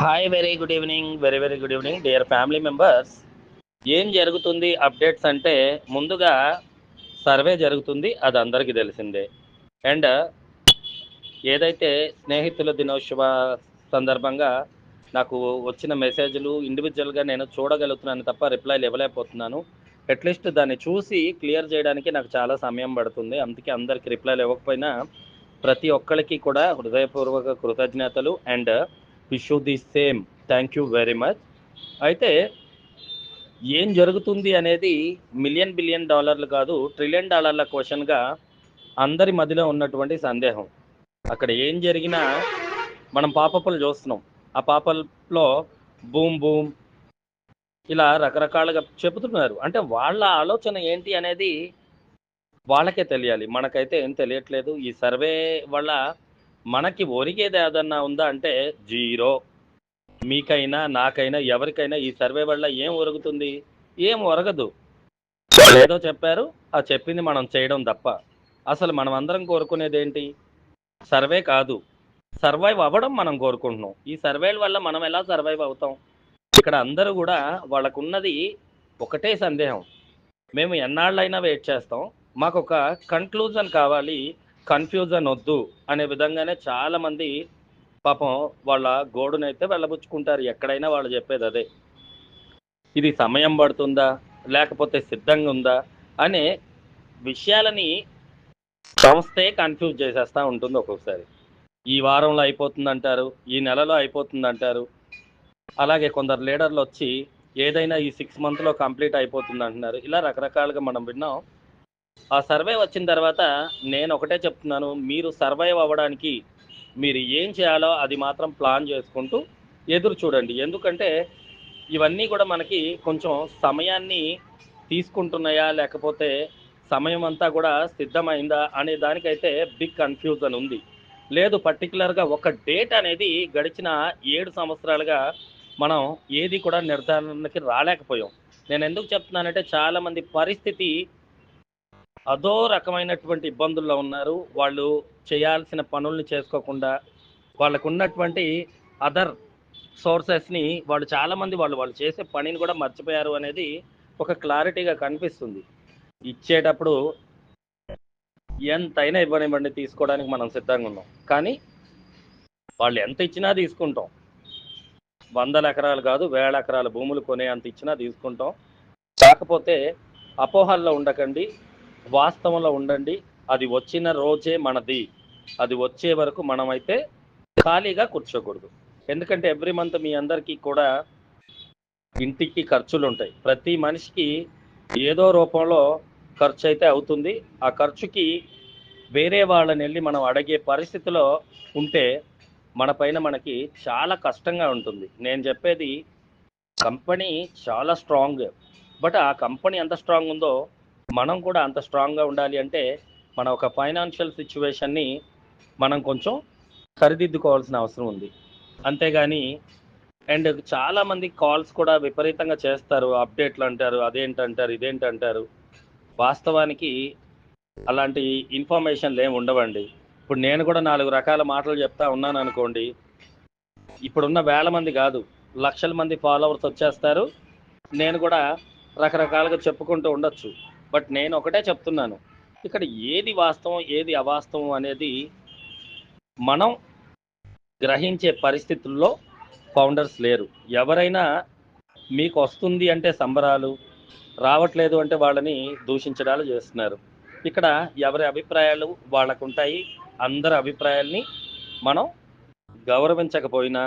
Hi very good evening very very good evening dear family members ఏం జరుగుతుంది updates అంటే ముందుగా సర్వే జరుగుతుంది అది అందరికీ తెలిసిందే. అండ్ ఏదైతే స్నేహితుల దినోత్సవ సందర్భంగా నాకు వచ్చిన మెసేజ్లు ఇండివిజువల్గా నేను చూడగలుగుతున్నాను తప్ప రిప్లైలు ఇవ్వలేకపోతున్నాను. అట్లీస్ట్ దాన్ని చూసి క్లియర్ చేయడానికి నాకు చాలా సమయం పడుతుంది. అందుకే అందరికి రిప్లైలు ఇవ్వకపోయినా ప్రతి ఒక్కరికి కూడా హృదయపూర్వక కృతజ్ఞతలు. And wish you the same. Thank you very much. అయితే ఏం జరుగుతుంది అనేది మిలియన్ బిలియన్ డాలర్లు కాదు ట్రిలియన్ డాలర్ల క్వశ్చన్గా అందరి మధ్యలో ఉన్నటువంటి సందేహం. అక్కడ ఏం జరిగినా మనం పాపపులు చూస్తున్నాం. ఆ పాపల్లో బూమ్ బూమ్ ఇలా రకరకాలుగా చెబుతున్నారు. అంటే వాళ్ళ ఆలోచన ఏంటి అనేది వాళ్ళకే తెలియాలి. మనకైతే ఏం తెలియట్లేదు. ఈ సర్వే వల్ల మనకి ఒరిగేది ఏదన్నా ఉందా అంటే జీరో. మీకైనా నాకైనా ఎవరికైనా ఈ సర్వే వల్ల ఏం ఒరుగుతుంది? ఏం ఒరగదు. ఏదో చెప్పారు ఆ చెప్పింది మనం చేయడం తప్ప. అసలు మనం అందరం కోరుకునేది ఏంటి? సర్వే కాదు. సర్వైవ్ అవ్వడం మనం కోరుకుంటున్నాం. ఈ సర్వేల వల్ల మనం ఎలా సర్వైవ్ అవుతాం? ఇక్కడ అందరూ కూడా వాళ్ళకున్నది ఒకటే సందేహం. మేము ఎన్నాళ్ళైనా వెయిట్ చేస్తాం. మాకు ఒక కన్క్లూజన్ కావాలి. కన్ఫ్యూజన్ వద్దు అనే విధంగానే చాలా మంది పాపం వాళ్ళ గోడునైతే వెళ్ళబుచ్చుకుంటారు. ఎక్కడైనా వాళ్ళు చెప్పేది అదే. ఇది సమయం పడుతుందా? లేకపోతే సిద్ధంగా ఉందా? అనే విషయాలని సంస్థే కన్ఫ్యూజ్ చేసేస్తూ ఉంటుంది ఒక్కొక్కసారి. ఈ వారంలో అయిపోతుంది అంటారు ఈ నెలలో అయిపోతుంది అంటారు అలాగే కొందరు లీడర్లు వచ్చి ఏదైనా ఈ సిక్స్ మంత్లో కంప్లీట్ అయిపోతుంది అంటున్నారు ఇలా రకరకాలుగా మనం విన్నాం. ఆ సర్వే వచ్చిన తర్వాత నేను ఒకటే చెప్తున్నాను మీరు సర్వైవ్ అవ్వడానికి మీరు ఏం చేయాలో అది మాత్రం ప్లాన్ చేసుకుంటూ ఎదురు చూడండి. ఎందుకంటే ఇవన్నీ కూడా మనకి కొంచెం సమయాన్ని తీసుకుంటున్నాయా లేకపోతే సమయం అంతా కూడా సిద్ధమైందా అనే దానికైతే బిగ్ కన్ఫ్యూజన్ ఉంది. లేదు పర్టికులర్గా ఒక డేట్ అనేది గడిచిన ఏడు సంవత్సరాలుగా మనం ఏది కూడా నిర్ధారణకి రాలేకపోయాం. నేను ఎందుకు చెప్తున్నానంటే చాలామంది పరిస్థితి అదో రకమైనటువంటి ఇబ్బందుల్లో ఉన్నారు. వాళ్ళు చేయాల్సిన పనుల్ని చేసుకోకుండా వాళ్ళకు ఉన్నటువంటి అదర్ సోర్సెస్ని వాళ్ళు చాలామంది వాళ్ళు వాళ్ళు చేసే పనిని కూడా మర్చిపోయారు అనేది ఒక క్లారిటీగా కనిపిస్తుంది. ఇచ్చేటప్పుడు ఎంతైనా ఇవ్వనివ్వండి తీసుకోవడానికి మనం సిద్ధంగా ఉన్నాం. కానీ వాళ్ళు ఎంత ఇచ్చినా తీసుకుంటాం. వందల ఎకరాలు కాదు వేల ఎకరాల భూములు కొనే అంత ఇచ్చినా తీసుకుంటాం. కాకపోతే అపోహల్లో ఉండకండి. వాస్తవంలో ఉండండి. అది వచ్చిన రోజే మనది. అది వచ్చే వరకు మనమైతే ఖాళీగా కూర్చోకూడదు. ఎందుకంటే ఎవ్రీ మంత్ మీ అందరికీ కూడా ఇంటికి ఖర్చులు ఉంటాయి ప్రతి మనిషికి ఏదో రూపంలో ఖర్చు అయితే అవుతుంది. ఆ ఖర్చుకి వేరే వాళ్ళని వెళ్ళి మనం అడిగే పరిస్థితిలో ఉంటే మన పైన మనకి చాలా కష్టంగా ఉంటుంది. నేను చెప్పేది కంపెనీ చాలా స్ట్రాంగ్. బట్ ఆ కంపెనీ ఎంత స్ట్రాంగ్ ఉందో మనం కూడా అంత స్ట్రాంగ్గా ఉండాలి అంటే మన ఒక ఫైనాన్షియల్ సిచ్యువేషన్ని మనం కొంచెం సరిదిద్దుకోవాల్సిన అవసరం ఉంది. అంతేగాని అండ్ చాలామంది కాల్స్ కూడా విపరీతంగా చేస్తారు అప్డేట్లు అంటారు అదేంటంటారు ఇదేంటంటారు. వాస్తవానికి అలాంటి ఇన్ఫర్మేషన్లు ఏమి ఉండవండి. ఇప్పుడు నేను కూడా నాలుగు రకాల మాటలు చెప్తా ఉన్నాను అనుకోండి. ఇప్పుడున్న వేల మంది కాదు లక్షల మంది ఫాలోవర్స్ వచ్చేస్తారు. నేను కూడా రకరకాలుగా చెప్పుకుంటూ ఉండొచ్చు. బట్ నేను ఒకటే చెప్తున్నాను. ఇక్కడ ఏది వాస్తవం ఏది అవాస్తవం అనేది మనం గ్రహించే పరిస్థితుల్లో ఫౌండర్స్ లేరు. ఎవరైనా మీకు వస్తుంది అంటే సంబరాలు రావట్లేదు అంటే వాళ్ళని దూషించడాలు చేస్తున్నారు. ఇక్కడ ఎవరి అభిప్రాయాలు వాళ్ళకు ఉంటాయి అందరి అభిప్రాయాల్ని మనం గౌరవించకపోయినా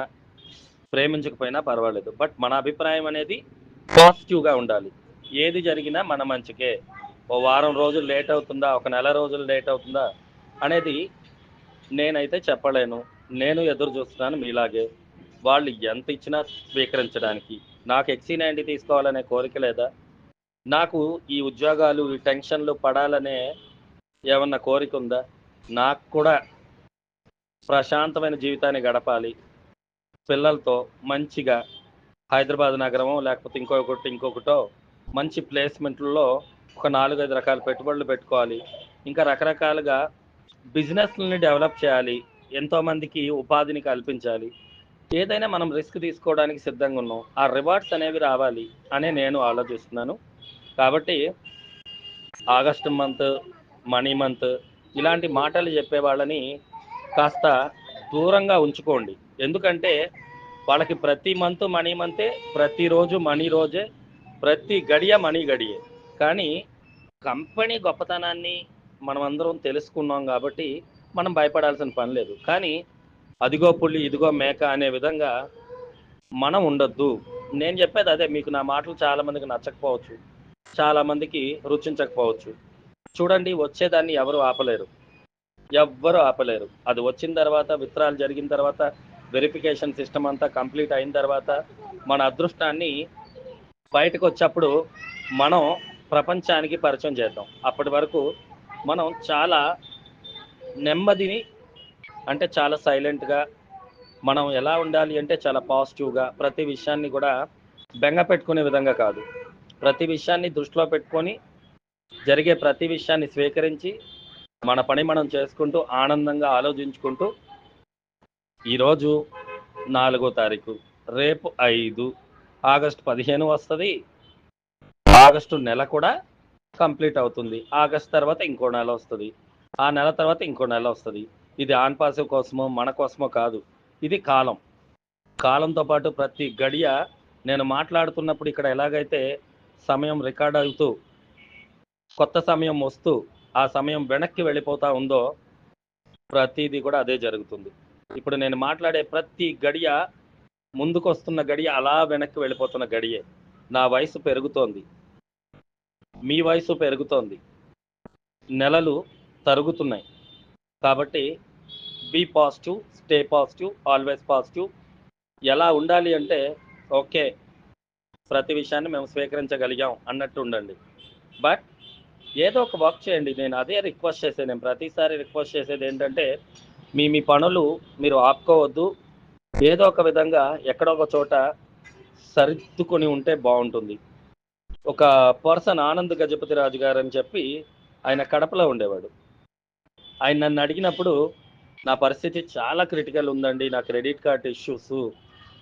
ప్రేమించకపోయినా పర్వాలేదు. బట్ మన అభిప్రాయం అనేది పాజిటివ్గా ఉండాలి. ఏది జరిగినా మన మంచికే. ఓ వారం రోజులు లేట్ అవుతుందా? ఒక నెల రోజులు లేట్ అవుతుందా? అనేది నేనైతే చెప్పలేను. నేను ఎదురు చూస్తున్నాను మీలాగే. వాళ్ళు ఎంత ఇచ్చినా స్వీకరించడానికి. నాకు ఎక్సీ నైంటీ తీసుకోవాలనే కోరిక లేదా? నాకు ఈ ఉద్యోగాలు ఈ టెన్షన్లు పడాలనే ఏమన్నా కోరిక ఉందా? నాకు కూడా ప్రశాంతమైన జీవితాన్ని గడపాలి. పిల్లలతో మంచిగా హైదరాబాద్ నగరమో లేకపోతే ఇంకొకటి ఇంకొకటో మంచి ప్లేస్మెంట్లలో ఒక నాలుగైదు రకాల పెట్టుబడులు పెట్టుకోవాలి. ఇంకా రకరకాలుగా బిజినెస్లని డెవలప్ చేయాలి. ఎంతోమందికి ఉపాధిని కల్పించాలి. ఏదైనా మనం రిస్క్ తీసుకోవడానికి సిద్ధంగా ఉన్నాం. ఆ రివార్డ్స్ అనేవి రావాలి అనే నేను ఆలోచిస్తున్నాను. కాబట్టి ఆగస్టు మంత్ మనీ మంత్ ఇలాంటి మాటలు చెప్పే వాళ్ళని కాస్త దూరంగా ఉంచుకోండి. ఎందుకంటే వాళ్ళకి ప్రతి మంత్ మనీ మంతే ప్రతిరోజు మనీ రోజే ప్రతి గడియ మనీ గడియే. కానీ కంపెనీ గొప్పతనాన్ని మనం అందరం తెలుసుకున్నాం కాబట్టి మనం భయపడాల్సిన పని లేదు. కానీ అదిగో పుల్లి ఇదిగో మేక అనే విధంగా మనం ఉండొద్దు. నేను చెప్పేది అదే మీకు నా మాటలు చాలామందికి నచ్చకపోవచ్చు. చాలా మందికి రుచించకపోవచ్చు. చూడండి వచ్చేదాన్ని ఎవరు ఆపలేరు. ఎవ్వరు ఆపలేరు. అది వచ్చిన తర్వాత విత్రాలు జరిగిన తర్వాత వెరిఫికేషన్ సిస్టమ్ అంతా కంప్లీట్ అయిన తర్వాత మన అదృష్టాన్ని బయటకు వచ్చేప్పుడు మనం ప్రపంచానికి పరిచయం చేద్దాం. అప్పటి వరకు మనం చాలా నెమ్మదిని అంటే చాలా సైలెంట్గా మనం ఎలా ఉండాలి అంటే చాలా పాజిటివ్గా ప్రతి విషయాన్ని కూడా బెంగ పెట్టుకునే విధంగా కాదు. ప్రతి విషయాన్ని దృష్టిలో పెట్టుకొని జరిగే ప్రతి విషయాన్ని స్వీకరించి మన పని మనం చేసుకుంటూ ఆనందంగా ఆలోచించుకుంటూ ఈరోజు నాలుగో తారీఖు రేపు ఐదు ఆగస్టు పదిహేను వస్తుంది. ఆగస్టు నెల కూడా కంప్లీట్ అవుతుంది. ఆగస్ట్ తర్వాత ఇంకో నెల వస్తుంది. ఆ నెల తర్వాత ఇంకో నెల వస్తుంది. ఇది ఆన్ పాసివ్ కోసమో మన కోసమో కాదు. ఇది కాలం. కాలంతో పాటు ప్రతి గడియ నేను మాట్లాడుతున్నప్పుడు ఇక్కడ ఎలాగైతే సమయం రికార్డ్ అవుతూ కొత్త సమయం వస్తూ ఆ సమయం వెనక్కి వెళ్ళిపోతా ఉందో ప్రతిదీ కూడా అదే జరుగుతుంది. ఇప్పుడు నేను మాట్లాడే ప్రతి గడియ ముందుకు వస్తున్న గడియ అలా వెనక్కి వెళ్ళిపోతున్న గడియే. నా వయసు పెరుగుతోంది. మీ వయసు పెరుగుతోంది. నెలలు తరుగుతున్నాయి. కాబట్టి be positive stay positive always positive ఎలా ఉండాలి అంటే ఓకే ప్రతి విషయాన్ని మేము స్వీకరించగలిగాం అన్నట్టు ఉండండి. బట్ ఏదో ఒక వర్క్ చేయండి. నేను అదే రిక్వెస్ట్ చేసేది నేను ప్రతిసారి రిక్వెస్ట్ చేసేది ఏంటంటే మీ మీ పనులు మీరు ఆపుకోవద్దు. ఏదో ఒక విధంగా ఎక్కడో ఒక చోట సరిద్దుకొని ఉంటే బాగుంటుంది. ఒక పర్సన్ ఆనంద్ గజపతి రాజు గారు అని చెప్పి ఆయన కడపలో ఉండేవాడు. ఆయన నన్ను అడిగినప్పుడు నా పరిస్థితి చాలా క్రిటికల్ ఉందండి నా క్రెడిట్ కార్డ్ ఇష్యూస్.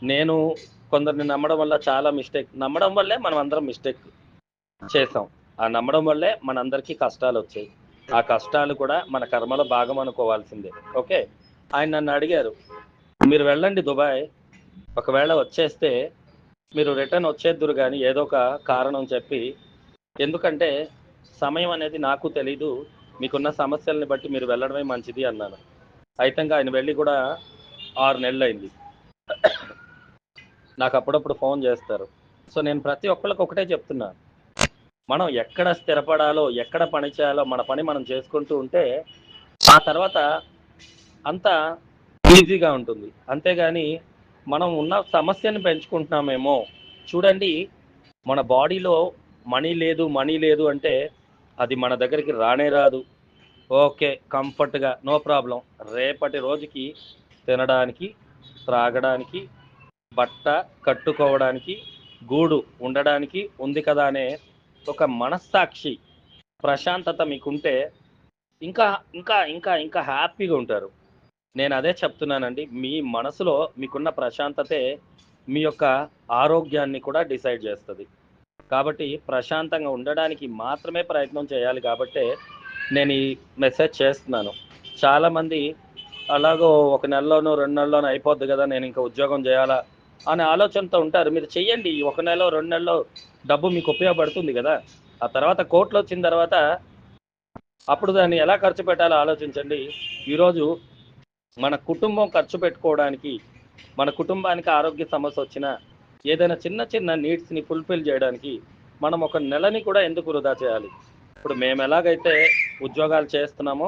నేను కొందరిని నమ్మడం వల్ల చాలా మిస్టేక్ నమ్మడం వల్లే మనం అందరం మిస్టేక్ చేసాం ఆ నమ్మడం వల్లే మనందరికీ కష్టాలు వచ్చాయి. ఆ కష్టాలు కూడా మన కర్మలో భాగం అనుకోవాల్సిందే. ఓకే? ఆయన నన్ను అడిగారు మీరు వెళ్ళండి దుబాయ్. ఒకవేళ వచ్చేస్తే మీరు రిటర్న్ వచ్చేద్దురు కానీ ఏదో ఒక కారణం చెప్పి ఎందుకంటే సమయం అనేది నాకు తెలీదు మీకున్న సమస్యల్ని బట్టి మీరు వెళ్ళడమే మంచిది అన్నాను. అయితే ఆయన వెళ్ళి కూడా ఆరు నెలలు అయింది నాకు అప్పుడప్పుడు ఫోన్ చేస్తారు. సో నేను ప్రతి ఒక్కళ్ళకి ఒకటే చెప్తున్నా. మనం ఎక్కడ స్థిరపడాలో ఎక్కడ పని చేయాలో మన పని మనం చేసుకుంటూ ఉంటే ఆ తర్వాత అంతా ఈజీగా ఉంటుంది. అంతేగాని మనం ఉన్న సమస్యను పెంచుకుంటున్నామేమో. చూడండి మన బాడీలో మనీ లేదు మనీ లేదు అంటే అది మన దగ్గరికి రానే రాదు. ఓకే కంఫర్ట్గా నో ప్రాబ్లం. రేపటి రోజుకి తినడానికి త్రాగడానికి బట్ట కట్టుకోవడానికి గూడు ఉండడానికి ఉంది కదా అనే ఒక మనస్సాక్షి ప్రశాంతత మీకుంటే ఇంకా ఇంకా ఇంకా ఇంకా హ్యాపీగా ఉంటారు. నేను అదే చెప్తున్నానండి. మీ మనసులో మీకున్న ప్రశాంతతే మీ యొక్క ఆరోగ్యాన్ని కూడా డిసైడ్ చేస్తుంది. కాబట్టి ప్రశాంతంగా ఉండడానికి మాత్రమే ప్రయత్నం చేయాలి కాబట్టి నేను ఈ మెసేజ్ చేస్తున్నాను. చాలామంది అలాగో ఒక నెలలోనో రెండు నెలలోనో అయిపోద్ది కదా నేను ఇంకా ఉద్యోగం చేయాలా అనే ఆలోచనతో ఉంటారు. మీరు చెయ్యండి. ఒక నెల రెండు నెలలో డబ్బు మీకు ఉపయోగపడుతుంది కదా. ఆ తర్వాత కోట్లు వచ్చిన తర్వాత అప్పుడు దాన్ని ఎలా ఖర్చు పెట్టాలో ఆలోచించండి. ఈరోజు మన కుటుంబం ఖర్చు పెట్టుకోవడానికి మన కుటుంబానికి ఆరోగ్య సమస్య వచ్చినా ఏదైనా చిన్న చిన్న నీడ్స్ని ఫుల్ఫిల్ చేయడానికి మనం ఒక నెలని కూడా ఎందుకు వృధా చేయాలి? ఇప్పుడు మేము ఎలాగైతే ఉద్యోగాలు చేస్తున్నామో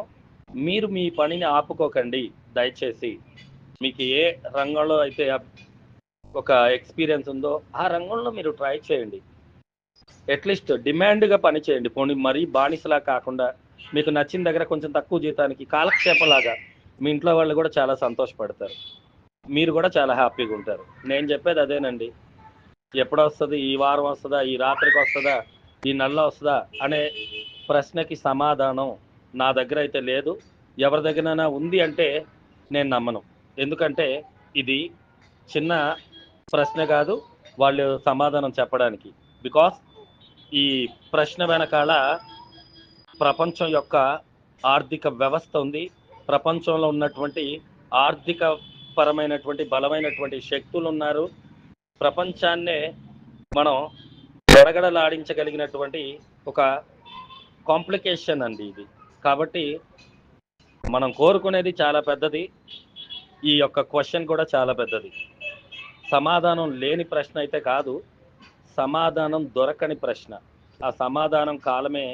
మీరు మీ పనిని ఆపుకోకండి దయచేసి. మీకు ఏ రంగంలో అయితే ఒక ఎక్స్పీరియన్స్ ఉందో ఆ రంగంలో మీరు ట్రై చేయండి. అట్లీస్ట్ డిమాండ్గా పని చేయండి. పోనీ మరీ బానిసలా కాకుండా మీకు నచ్చిన దగ్గర కొంచెం తక్కువ జీతానికి కాలక్షేపంలాగా మీ ఇంట్లో వాళ్ళు కూడా చాలా సంతోషపడతారు. మీరు కూడా చాలా హ్యాపీగా ఉంటారు. నేను చెప్పేది అదేనండి. ఎప్పుడు వస్తుంది ఈ వారం వస్తుందా? ఈ రాత్రికి వస్తుందా? ఈ నెలలో వస్తుందా? అనే ప్రశ్నకి సమాధానం నా దగ్గర అయితే లేదు. ఎవరి దగ్గరైనా ఉంది అంటే నేను నమ్మను. ఎందుకంటే ఇది చిన్న ప్రశ్న కాదు వాళ్ళు సమాధానం చెప్పడానికి. బికాస్ ఈ ప్రశ్న వెనకాల ప్రపంచం యొక్క ఆర్థిక వ్యవస్థ ఉంది. ప్రపంచంలో ఉన్నటువంటి ఆర్థిక పరమైనటువంటి బలమైనటువంటి శక్తులు ఉన్నారు ప్రపంచాన్నే మనం గడగడలాడించగలిగినటువంటి ఒక కాంప్లికేషన్ అండి ఇది. కాబట్టి మనం కోరుకునేది చాలా పెద్దది. ఈ యొక్క క్వశ్చన్ కూడా చాలా పెద్దది. సమాధానం లేని ప్రశ్న అయితే కాదు. సమాధానం దొరకని ప్రశ్న. ఆ సమాధానం కాలమే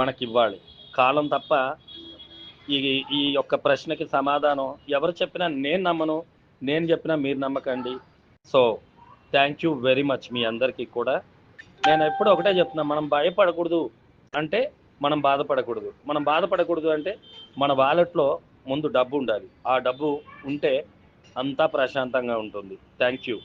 మనకి ఇవ్వాలి కాలం తప్ప ఈ ఈ యొక్క ప్రశ్నకి సమాధానం ఎవరు చెప్పినా నేను నమ్మను నేను చెప్పినా మీరు నమ్మకండి. So thank you very much మీ అందరికీ కూడా. నేను ఎప్పుడు ఒకటే చెప్తున్నా మనం భయపడకూడదు అంటే మనం బాధపడకూడదు. మనం బాధపడకూడదు అంటే మన వాలెట్లో ముందు డబ్బు ఉండాలి. ఆ డబ్బు ఉంటే అంతా ప్రశాంతంగా ఉంటుంది. Thank you